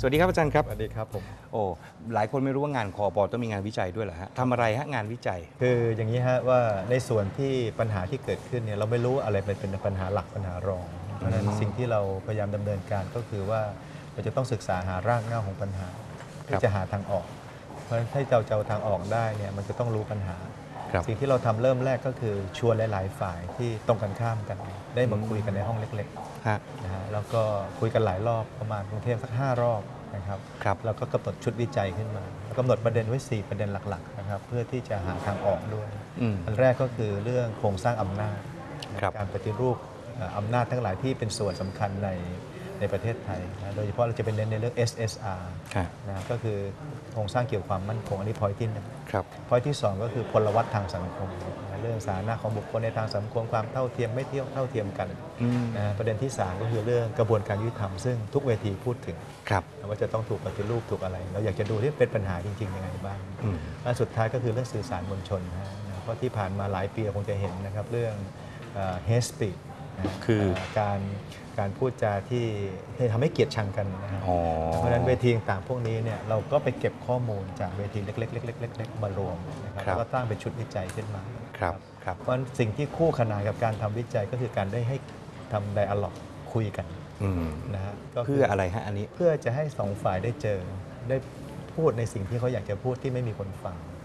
สวัสดีครับอาจารย์ครับ สวัสดีครับผม โอ้ หลายคนไม่รู้ว่างานคอปอต้องมีงานวิจัยด้วยเหรอฮะทำอะไรฮะงานวิจัย คืออย่างนี้ฮะว่าในส่วนที่ปัญหาที่เกิดขึ้นเนี่ยเราไม่รู้อะไรเป็นเป็นปัญหาหลักปัญหารอง เพราะฉะนั้นอืมสิ่งที่เราพยายามดำเนินการก็คือว่าเราจะต้องศึกษาหารากเหง้าของปัญหาครัที่บจะหาทางออก เพราะฉะนั้นถ้าเราจะเอาทางออกได้เนี่ยมันจะต้องรู้ปัญหา ครับสิ่งที่เราทำเริ่มแรกก็คือชวนหลาย ๆ ฝ่ายที่ตรงกันข้ามกัน ได้มาคุยกันในห้องเล็กฮะๆนะฮะแล้วก็คุยกันหลายรอบประมาณกรุงเทพสักห้ารอบนะครับครับแล้วก็กำหนดชุดวิจัยขึ้นมาแล้วกำหนดประเด็นไว้ 4 ประเด็นหลักๆนะครับเพื่อที่จะหาทางออกด้วยอืมอันแรกก็คือเรื่องโครงสร้างอำนาจครับการปฏิรูปเอ่ออำนาจทั้งหลายที่เป็นส่วนสำคัญใน ในประเทศไทยนะโดยเฉพาะเราจะเป็นเน้นในเรื่อง SSR ฮะนะก็คือโครงสร้างเกี่ยวกับความมั่นคงอันนี้พอยที่หนึ่งครับพอยที่สองก็คือพลวัตทางสังคมนะเรื่องสาธารณะของบุคคลในทางสังคมความเท่าเทียมไม่เที่ยวเท่าเทียมกันอืมนะประเด็นที่สามก็คือเรื่องกระบวนการยุติธรรมซึ่งทุกเวทีพูดถึง ครับ ว่าจะต้องถูกปฏิรูปถูกอะไร เราอยากจะดูที่เป็นปัญหาจริงๆยังไงบ้างอืมและสุดท้ายก็คือเรื่องสื่อสารมวลชนนะฮะเพราะที่ผ่านมาหลายปีคงจะเห็นนะครับเรื่องเอ่อ hate speech นะ คือเอ่อการการพูดจาที่ที่ทำให้เกลียดชังกันนะฮะอ๋อ เพราะฉะนั้นเวทีต่างๆพวกนี้เนี่ยเราก็ไปเก็บข้อมูลจากเวทีเล็กๆๆๆๆมารวมนะครับครับ แล้วก็ตั้งเป็นชุดวิจัยขึ้นมา ครับครับ เพราะฉะนั้นสิ่งที่คู่ขนานกับการทำวิจัยก็คือการได้ให้ทำไดอะล็อกคุยกันอืมนะฮะก็คืเพื่ออะไรฮะอันนี้ เพื่อจะให้สองฝ่ายได้เจอได้พูดในสิ่งที่เขาอยากจะพูดที่ไม่มีคนฟังอืม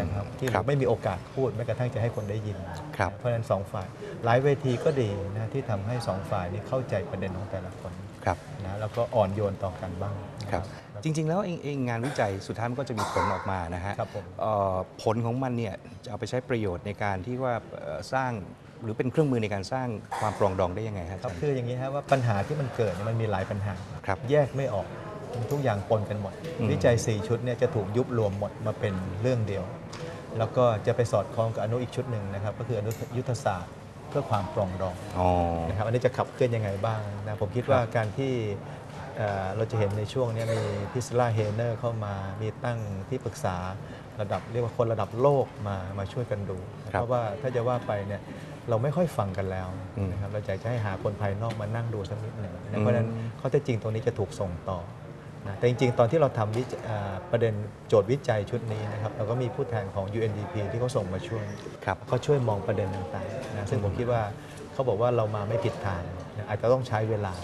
นะครับที่ครับไม่มีโอกาสพูดแม้กระทั่งจะให้คนได้ยินครับเพราะฉะนั้นสองฝ่าย หลายเวทีก็ดีนะที่ทำให้สองฝ่ายนี้เข้าใจประเด็นของแต่ละคนครับนะแล้วก็อ่อนโยนต่อกันบ้างนะครับจริง ๆ แล้วเองเองงานวิจัยสุดท้ายมันก็จะมีผลออกมานะฮะครับผมเอ่อผลของมันเนี่ยจะเอาไปใช้ประโยชน์ในการที่ว่าเอ่อสร้างหรือเป็นเครื่องมือในการสร้างความปรองดองได้ยังไงฮะอาครัจาบรย์คืออย่างนี้ฮะว่าปัญหาที่มันเกิดเนี่ยมันมีหลายปัญหาครับแยกไม่ออก ทุกอย่างปนกันหมดอืมวิจัย 4 ชุดเนี่ยจะถูกยุบรวมหมดมาเป็นเรื่องเดียว แล้วก็จะไปสอดคล้องกับอนุอีกชุดหนึ่งนะครับ ก็คืออนุยุทธศาสตร์เพื่อความปรองดองอ๋อ นะครับอันนี้จะขับเคลื่อนยังไงบ้างนะผมคิดว่าการที่เอ่อเราจะเห็นในช่วงเนี้ยมีพิสลาเฮเนอร์เข้ามามีตั้งที่ปรึกษาระดับเรียกว่าคนระดับโลกมามาช่วยกันดูนะครับเพราะว่าถ้าจะว่าไปเนี่ยเราไม่ค่อยฟังกันแล้วอืมนะครับเราอยากจะให้หาคนภายนอกมานั่งดูสักนิดหนึ่งอืนะมเพราะฉะนั้นข้อเท็จจริงตรงนี้จะถูกส่งต่อ นะแต่จริง ๆ ตอนที่เราทำวิจเอ่อประเด็นโจทย์วิจัยชุดนี้นะครับเราก็มีผู้แทนของ UNDP ที่เขาส่งมาช่วยครับเขาช่วยมองประเด็นต่างๆนะซึ่งผมคิดว่าเขาบอกว่าเรามาไม่ผิดทางนะอาจจะต้องใช้เวลา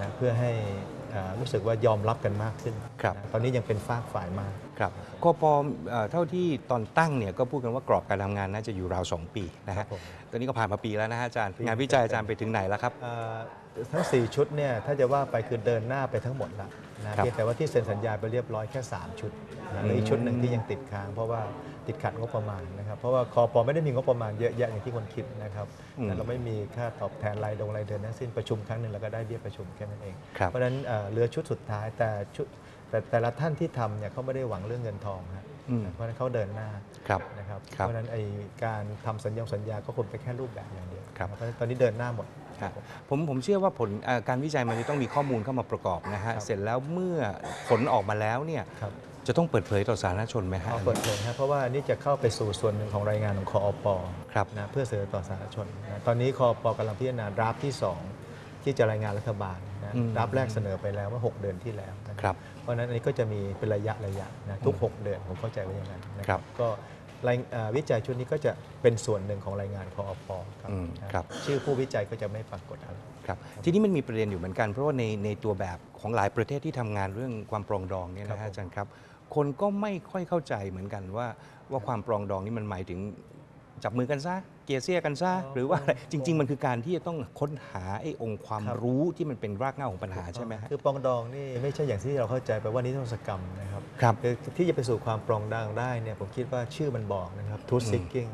นะเพื่อให้เอ่อ รู้สึกว่ายอมรับกันมากขึ้นครับนะตอนนี้ยังเป็นฝากฝ่ายมากครับคอปอเอ่อเท่าที่ตอนตั้งเนี่ยก็พูดกันว่ากรอบการทำงานน่าจะอยู่ราวสองปีนะครัฮะบผมตอนนี้ก็ผ่านมาปีแล้วนะฮะอาจารย์ปีงานวิจัยอาจารย์ไปถึงไหนแล้วครับเอ่อทั้ง 4 ชุดเนี่ยถ้าจะว่าไปคือเดินหน้าไปทั้งหมดแล้วนะครับเพียงแต่ว่าที่เซ็นสัญญาไปเรียบร้อยแค่ 3 ชุดนะแล้วอีกชุดหนึ่งที่ยังติดค้างเพราะว่า ติดขัดงบประมาณนะครับ เพราะว่าคอปอไม่ได้มีงบประมาณเยอะแยะอย่างที่คนคิดนะครับอืมเราไม่มีค่าตอบแทนรายดงรายเดือนทั้งสิ้นประชุมครั้งหนึ่งแล้วก็ได้เบี้ยประชุมแค่นั้นเองครับเพราะฉะนั้นเอ่อเหลือชุดสุดท้ายแต่ชุดแต่แต่ละท่านที่ทำเนี่ยเขาไม่ได้หวังเรื่องเงินทองฮะอืมเพราะฉะนั้นเขาเดินหน้าครับนะครับครับ เพราะฉะนั้นไอการทำสัญญาสัญญาก็คงเป็นแค่รูปแบบอย่างเดียวครับเพราะฉะนั้นตอนนี้เดินหน้าหมดครับผมผมเชื่อว่าผลเอ่อการวิจัยมันจะต้องมีข้อมูลเข้ามาประกอบนะฮะครับเสร็จแล้วเมื่อผลออกมาแล้วเนี่ยครับ จะต้องเปิดเผยต่อสาธารณชนไหมฮะ เอาเปิดเผยครับเพราะว่านี่จะเข้าไปสู่ส่วนหนึ่งของรายงานของคอปครับนะเพื่อเสนอต่อสาธารณชนนะตอนนี้คอปกำลังพิจารณาดราฟที่ 2 ที่จะรายงานรัฐบาลนะอืมดราฟแรกเสนอไปแล้วว่า 6 เดือนที่แล้วนะครับ เพราะฉะนั้นอันนี้ก็จะมีเป็นระยะระยะนะทุก 6 เดือนผมเข้าใจว่าอย่างนั้นนะคครัรับบก็รายเอ่อวิจัยชุดนี้ก็จะเป็นส่วนหนึ่งของรายงานคอปครับอืมนะครับ ชื่อผู้วิจัยก็จะไม่ปรากฏอะไร ครับทีนี้มันมีประเด็นอยู่เหมือนกัน เพราะว่าในในตัวแบบของหลายประเทศที่ทำงานเรื่องความปรองดองเนี่ยครันะบฮะผมอาจารย์ครับ คนก็ไม่ค่อยเข้าใจเหมือนกันว่าว่าความปรองดองนี่มันหมายถึงจับมือกันซะเกลียเซียกันซะหรือว่าอะไรจริง ๆ มันคือการที่จะต้องค้นหาไอ้องค์ความรู้ที่มันเป็นรากเหง้าของปัญหาใช่ไหมฮะคือปรองดองนี่ไม่ใช่อย่างที่เราเข้าใจไปว่านิทรรศกรรมนะครับครับคือที่จะไปสู่ความปรองดองได้เนี่ยผมคิดว่าชื่อมันบอกนะครับ truth seeking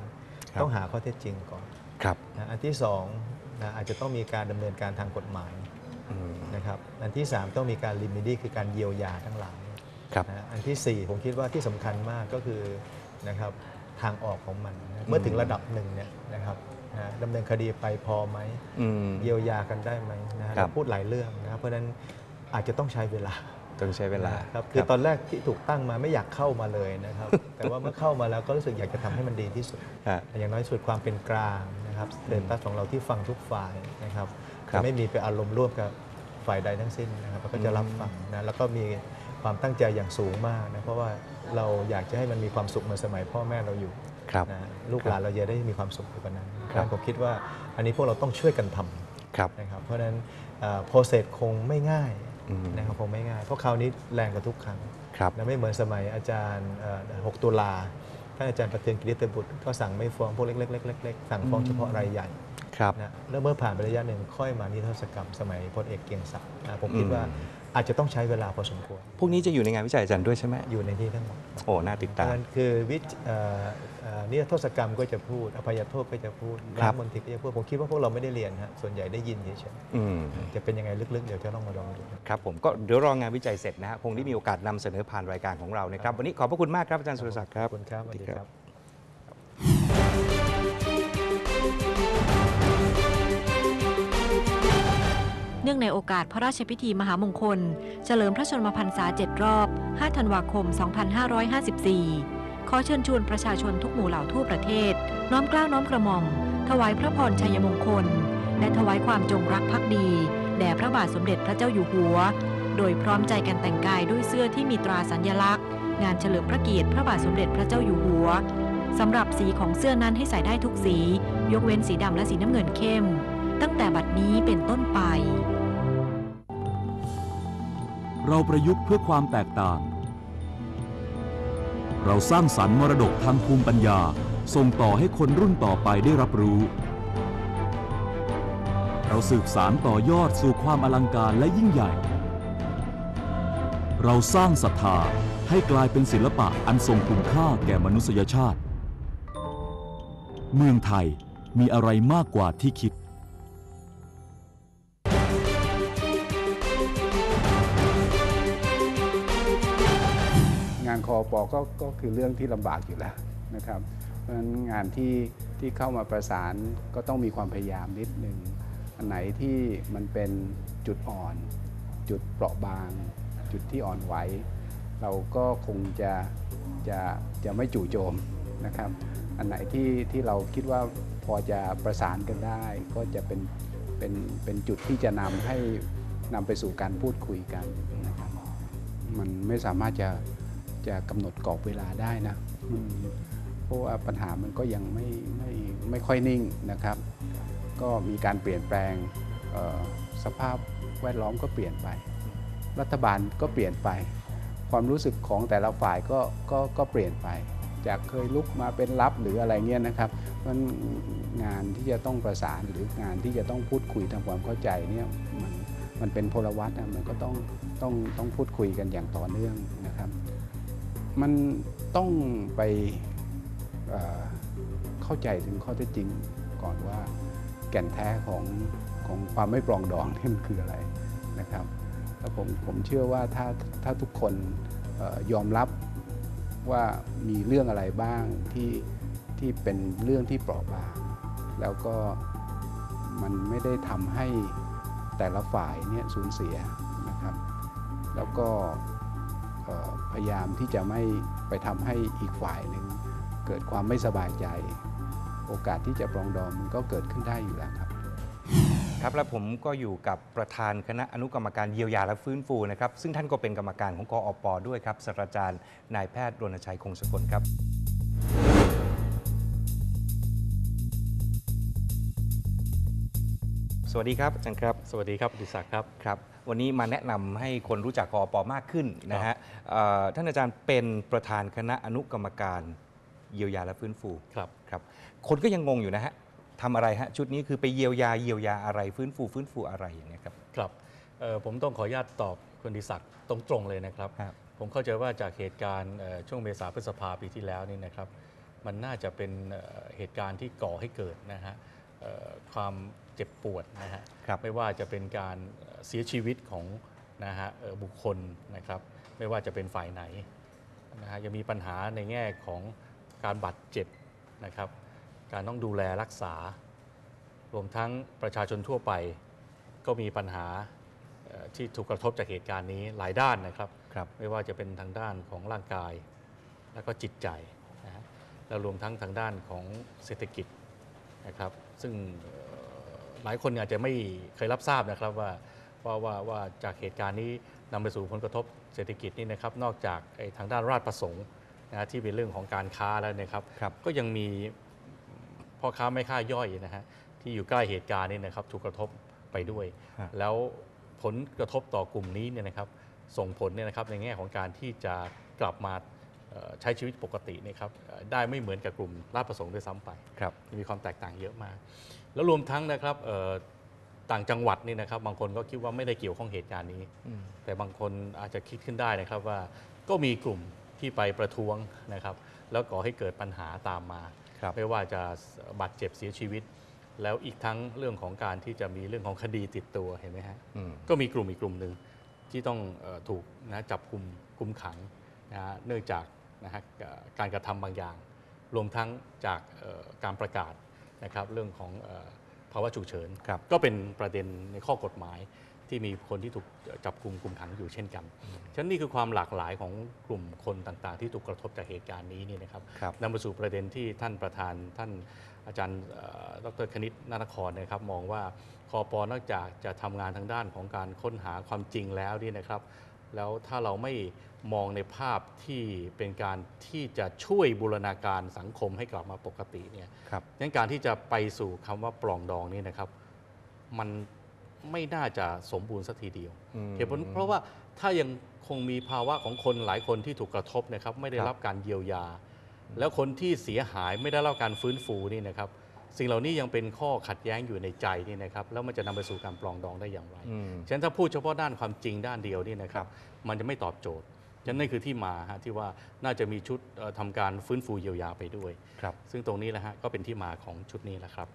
ครับต้องหาข้อเท็จจริงก่อนครับนะอันที่สอง นะอาจจะต้องมีการดำเนินการทางกฎหมายอืมนะครับอันที่สามต้องมีการ remedy คือการเยียวยาทั้งหลายครับนะอันที่สี่ผมคิดว่าที่สำคัญมากก็คือนะครับทางออกของมันนะเมื่อถึงระดับหนึ่งเนี่ยนะครับนะดำเนินคดีไปพอไหมอืมเยียวยากันได้ไหมนะฮะครับเราพูดหลายเรื่องนะครับเพราะฉะนั้นอาจจะต้องใช้เวลาต้องใช้เวลาครับคือตอนแรกที่ถูกตั้งมาไม่อยากเข้ามาเลยนะครับ แต่ว่าเมื่อเข้ามาแล้วก็รู้สึกอยากจะทำให้มันดีที่สุดฮะอย่างน้อยสุดความเป็นกลาง นะครับสเตตัสของเราที่ฟังทุกฝ่ายนะครับครับจะไม่มีไปอารมณ์ร่วมกับฝ่ายใดทั้งสิ้นนะครับแล้วก็จะรับฟังนะแล้วก็มีความตั้งใจอย่างสูงมากนะเพราะว่าเราอยากจะให้มันมีความสุขเหมือนสมัยพ่อแม่เราอยู่ครับนะลูกหลานเราจะได้มีความสุขไปกว่านั้นครับผมคิดว่าอันนี้พวกเราต้องช่วยกันทครับำนะครับเพราะฉะนั้นโปรเซสคงไม่ง่ายอืมนะครับคงไม่ง่าย เพราะคราวนี้แรงกว่าทุกครั้งครับนะไม่เหมือนสมัยอาจารย์เอ่อ6ตุลา ท่านอาจารย์ประเทืองกิริตบุตรก็สั่งไม่ฟ้องพวกเล็กๆเล็กๆสั่งฟ้องเฉพาะรายใหญ่ครับนะแล้วเมื่อผ่านไประยะหนึ่งค่อยมานิทรรศกรรมสมัยพลเอกเกรียงศักดิ์นะผมคิดว่า อืมอาจจะต้องใช้เวลาพอสมควร พวกนี้จะอยู่ในงานวิจัยอาจารย์ด้วยใช่ไหมอยู่ในที่ทั้งหมดโอ้น่าติดเพตาราะมฉะนั้นคือวิจเอ่อเอ่อนิรโทษกรรมก็จะพูด อภัยโทษก็จะพูดครัล้าบงมนทิก็จะพูด ผมคิดว่าพวกเราไม่ได้เรียนฮะส่วนใหญ่ได้ยินเฉยอืมๆจะเป็นยังไงลึกๆ เดี๋ยวจะต้องมาลองดูครับผมก็เดี๋ยวรองานวิจัยเสร็จนะฮะคงได้มีโอกาสนำเสนอผ่านรายการของเรานะครับวันนี้ขอบพระคุณมากครับอาจารย์สุรศักดิ์ครับขอบคุณครับสวัสดีครับ นื่องในโอกาสพระราชพิธีมหามงคล เฉลิมพระชนมพรรษา 7 รอบ 5 ธันวาคม 2554 ขอเชิญชวนประชาชนทุกหมู่เหล่าทั่วประเทศ น้อมเกล้าน้อมกระหม่อม ถวายพระพรชัยมงคล และถวายความจงรักภักดี แด่พระบาทสมเด็จพระเจ้าอยู่หัว โดยพร้อมใจกันแต่งกายด้วยเสื้อที่มีตราสัญลักษณ์ งานเฉลิมพระเกียรติพระบาทสมเด็จพระเจ้าอยู่หัวสำหรับสีของเสื้อนั้นให้ใส่ได้ทุกสี ยกเว้นสีดำและสีน้ำเงินเข้ม ตั้งแต่บัดนี้เป็นต้นไป เราประยุกต์เพื่อความแตกต่าง เราสร้างสรรค์มรดกทางภูมิปัญญา ส่งต่อให้คนรุ่นต่อไปได้รับรู้ เราสืบสารต่อยอดสู่ความอลังการและยิ่งใหญ่ เราสร้างศรัทธาให้กลายเป็นศิลปะอันทรงคุณค่าแก่มนุษยชาติ เมืองไทยมีอะไรมากกว่าที่คิดานคอปอก็ก็คือเรื่องที่ลำบากอยู่แล้วนะครับเพราะฉะนั้นงานที่ที่เข้ามาประสานก็ต้องมีความพยายามนิดนึงอันไหนที่มันเป็นจุดอ่อน จุดเปราะบาง จุดที่อ่อนไหว เราก็คงจะจะจะไม่จู่โจมนะครับ อันไหนที่ที่เราคิดว่าพอจะประสานกันได้ ก็จะเป็นเป็นเป็นจุดที่จะนำให้นำไปสู่การพูดคุยกันนะครับมันไม่สามารถจะ จะกำหนดกรอบเวลาได้นะอืมเพราะว่าปัญหามันก็ยังไม่ไม่ไม่ค่อยนิ่งนะครับ ก็มีการเปลี่ยนแปลงเอ่อสภาพแวดล้อมก็เปลี่ยนไป รัฐบาลก็เปลี่ยนไป ความรู้สึกของแต่ละฝ่ายก็ก็ก็เปลี่ยนไป จากเคยลุกมาเป็นลับหรืออะไรเงี้ยนะครับมันงานที่จะต้องประสานหรืองานที่จะต้องพูดคุยทำความเข้าใจเนี่ยมันมันเป็นพลวัตนะมันก็ต้องต้องต้องพูดคุยกันอย่างต่อเนื่องนะครับ มันต้องไปเเข้าใจถึงข้อเท็จจริงก่อนว่าแก่นแท้ของของความไม่ปรองดองนี่มันคืออะไรนะครับแล้วผมผมเชื่อว่าถ้าถ้าทุกคนออยอมรับว่ามีเรื่องอะไรบ้างที่ที่เป็นเรื่องที่เปราะบางแล้วก็มันไม่ได้ทำให้แต่ละฝ่ายเนี่ยสูญเสียนะครับ แล้วก็ พยายามที่จะไม่ไปทำให้อีกฝ่ายหนึ่งเกิดความไม่สบายใจ โอกาสที่จะปรองดองมันก็เกิดขึ้นได้อยู่แล้วครับ ครับและผมก็อยู่กับประธานคณะอนุกรรมการเยียวยาและฟื้นฟูนะครับ ซึ่งท่านก็เป็นกรรมการของกอปด้วยครับศาสตราจารย์นายแพทย์รณชัยคงสกลครับสวัสดีครับอาจารย์ครับ สวัสดีครับดิศักดิ์ครับครับ วันนี้มาแนะนำให้คนรู้จักกอปมากขึ้นนะฮะเอ่อท่านอาจารย์เป็นประธานคณะอนุกรรมการเยียวยาและฟื้นฟูครับครับ คนก็ยังงงอยู่นะฮะทำอะไรฮะชุดนี้คือไปเยียวยาเยียวยาอะไรฟื้นฟูฟื้นฟูอะไรอย่างเงี้ยครับครับเอ่อผมต้องขออนุญาตตอบคุณดิศักดิ์ตรงๆเลยนะครับครับผมเข้าใจว่าจากเหตุการณ์เอ่อช่วงเมษาพฤษภาปีที่แล้วนี่นะครับ มันน่าจะเป็นเอ่อเหตุการณ์ที่ก่อให้เกิดนะฮะเอ่อความ เจ็บปวดนะฮะครับไม่ว่าจะเป็นการเอ่อเสียชีวิตของนะฮะเอ่อบุคคลนะครับไม่ว่าจะเป็นฝ่ายไหนนะฮะยังมีปัญหาในแง่ของการบาดเจ็บนะครับการต้องดูแลรักษา รวมทั้งประชาชนทั่วไป ก็มีปัญหาเอ่อที่ถูกกระทบจากเหตุการณ์นี้หลายด้านนะครับครับไม่ว่าจะเป็นทางด้านของร่างกาย แล้วก็จิตใจนะฮะแล้วรวมทั้งทางด้านของเศรษฐกิจนะครับ ซึ่งเอ่อ หลายคนอาจจะไม่เคยรับทราบนะครับว่าว่าว่าว่าจากเหตุการณ์นี้นำไปสู่ผลกระทบเศรษฐกิจนี่นะครับ นอกจากไอ้ทางด้านราชประสงค์นะที่เป็นเรื่องของการค้าแล้วนะครับครับก็ยังมีพ่อค้าแม่ค้าย่อยนะฮะที่อยู่ใกล้เหตุการณ์นี้นะครับถูกกระทบไปด้วยฮะแล้วผลกระทบต่อกลุ่มนี้เนี่ยนะครับส่งผลเนี่ยนะครับในแง่ของการที่จะกลับมาเอ่อ ใช้ชีวิตปกติเนะครับเอ่อได้ไม่เหมือนกับกลุ่มราชประสงค์ด้วยซ้ำไปครับมีความแตกต่างเยอะมาก แล้วรวมทั้งนะครับเอ่อต่างจังหวัดนี่นะครับบางคนก็คิดว่าไม่ได้เกี่ยวข้องเหตุการณ์นี้อืมแต่บางคนอาจจะคิดขึ้นได้นะครับว่าก็มีกลุ่มที่ไปประท้วงนะครับ แล้วก่อให้เกิดปัญหาตามมาครับไม่ว่าจะบาดเจ็บเสียชีวิต แล้วอีกทั้งเรื่องของการที่จะมีเรื่องของคดีติดตัวเห็นไหมฮะอืมก็มีกลุ่มอีกกลุ่มหนึ่งที่ต้องเออถูกนะจับกลุ่มคุมขังนะฮะเนื่องจาก นะฮะเอ่อการกระทำบางอย่าง รวมทั้งจากเอ่อการประกาศนะครับเรื่องของเอ่อภาวะฉุกเฉินครับก็เป็นประเด็นในข้อกฎหมายที่มีคนที่ถูกจับกลุ่มคุมขังอยู่เช่นกัน ฉะนั้นนี่คือความหลากหลายของกลุ่มคนต่างๆ ที่ถูกกระทบจากเหตุการณ์นี้นี่นะครับครับนำมาสู่ประเด็นที่ท่านประธานท่านอาจารย์เอ่อดรคณิตนานครนะครับ มองว่าคอปอนอกจากจะทำงานทางด้านของการค้นหาความจริงแล้วนี่นะครับ แล้วถ้าเราไม่มองในภาพที่เป็นการที่จะช่วยบูรณาการสังคมให้กลับมาปกติเนี่ยครับงั้นการที่จะไปสู่คำว่าปลองดองนี่นะครับ มันไม่น่าจะสมบูรณ์สักทีเดียวอืม เหตุผลเพราะว่าถ้ายังคงมีภาวะของคนหลายคนที่ถูกกระทบนะครับ ไม่ได้ครับ รับการเยียวยา แล้วคนที่เสียหายไม่ได้รับการฟื้นฟูนี่นะครับ สิ่งเหล่านี้ยังเป็นข้อขัดแย้งอยู่ในใจนี่นะครับแล้วมันจะนำไปสู่การปลองดองได้อย่างไรอืมฉะนั้นถ้าพูดเฉพาะด้านความจริงด้านเดียวนี่นะครับ มันจะไม่ตอบโจทย์ฉะนั้นนั่นคือที่มาฮะที่ว่าน่าจะมีชุดเอ่อทำการฟื้นฟูเยียวยาไปด้วยครับซึ่งตรงนี้แหละฮะก็เป็นที่มาของชุดนี้แหละครับ